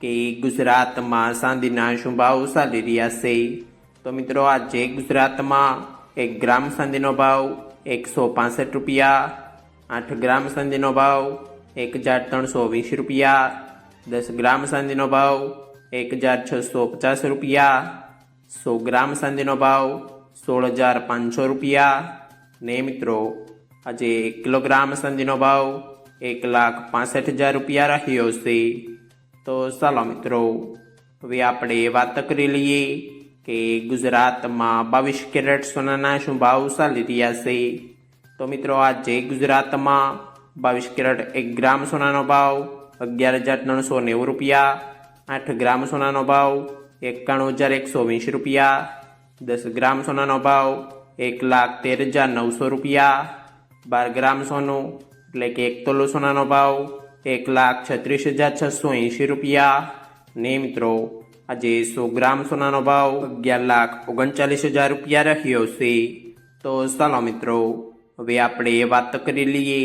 કે ગુજરાતમાં ચાંદીના શું ભાવ ચાલી રહ્યા છે. તો મિત્રો, આજે ગુજરાતમાં એક ગ્રામ સાંધીનો ભાવ એકસો પાસઠ રૂપિયા, આઠ ગ્રામ સાંધીનો ભાવ એક હજાર ત્રણસો વીસ રૂપિયા, દસ ગ્રામ સાંધીનો ભાવ એક હજાર છસો પચાસ રૂપિયા, સો ગ્રામ ચાંદીનો ભાવ સોળ હજાર પાંચસો રૂપિયા. ને મિત્રો, આજે એક કિલોગ્રામ ચાંદીનો ભાવ એક લાખ પાસઠ હજાર રૂપિયા રહ્યો છે. તો ચાલો મિત્રો હવે આપણે વાત કરી લઈએ કે ગુજરાતમાં બાવીસ કેરેટ સોનાના શું ભાવ ચાલી રહ્યા છે. તો મિત્રો, આજે ગુજરાતમાં બાવીસ કેરેટ એક ગ્રામ સોનાનો ભાવ, અગિયાર હજાર ત્રણસો નેવું રૂપિયા, આઠ ગ્રામ સોનાનો ભાવ, એકાણું હજાર એકસો વીસ રૂપિયા, દસ ગ્રામ સોનાનો ભાવ, એક લાખ તેર હજાર નવસો રૂપિયા, બાર ગ્રામ સોનું, એટલે કે એક તોલો સોનાનો ભાવ એક લાખ છત્રીસ હજાર છસો એંશી રૂપિયા. ને મિત્રો, આજે સો ગ્રામ સોનાનો ભાવ અગિયાર લાખ ઓગણચાલીસ હજાર રૂપિયા રહ્યો છે. તો ચાલો મિત્રો, હવે આપણે વાત કરી લઈએ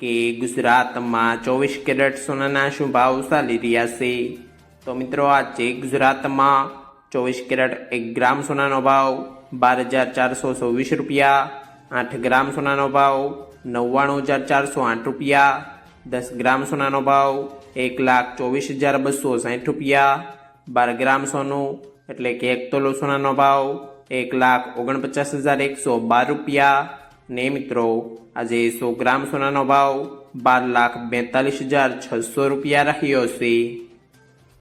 કે ગુજરાતમાં ચોવીસ કેરેટ સોનાના શું ભાવ ચાલી રહ્યા છે. તો મિત્રો, આજે ગુજરાતમાં ચોવીસ કેરેટ એક ગ્રામ સોનાનો ભાવ બાર હજાર ચારસો છવ્વીસ રૂપિયા. આઠ ગ્રામ સોનાનો ભાવ નવ્વાણું હજાર ચારસો આઠ રૂપિયા. દસ ગ્રામ સોનાનો ભાવ, એક લાખ ચોવીસ હજાર બસો સાઠ રૂપિયા. બાર ગ્રામ સોનું, એટલે કે એક તોલો સોનાનો ભાવ, એક લાખ ઓગણપચાસ હજાર એકસો બાર રૂપિયા. ને મિત્રો, આજે સો ગ્રામ સોનાનો ભાવ, બાર લાખ બેતાલીસ હજાર છસો રૂપિયા રહ્યો છે.